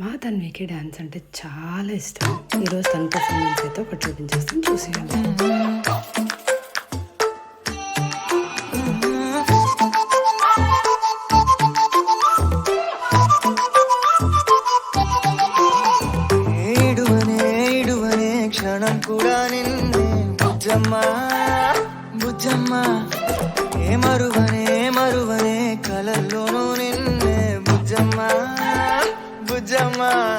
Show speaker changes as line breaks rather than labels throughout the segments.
మా తన్వికి డ్యాన్స్ అంటే చాలా ఇష్టం. ఈరోజు తన పర్ఫార్మెన్స్ అయితే ఒకటి చూపించేస్తాం చూసేయండి.
క్షణం కూడా నిన్నే బుజ్జమ్మ బుజ్జమ్మ. ఏ మరువనే మరువనే బుజ్జమ్మ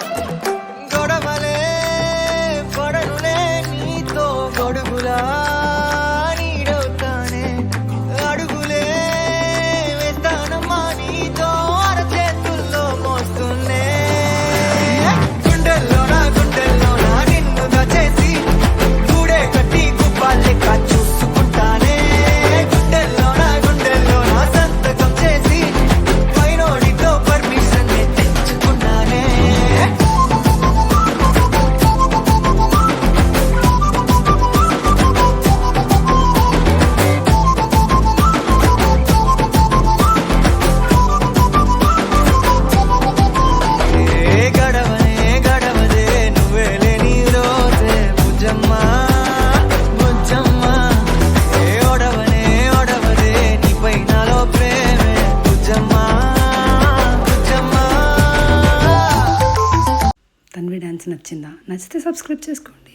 తన్వి డ్యాన్స్ నచ్చిందా? నచ్చితే సబ్స్క్రైబ్ చేసుకోండి.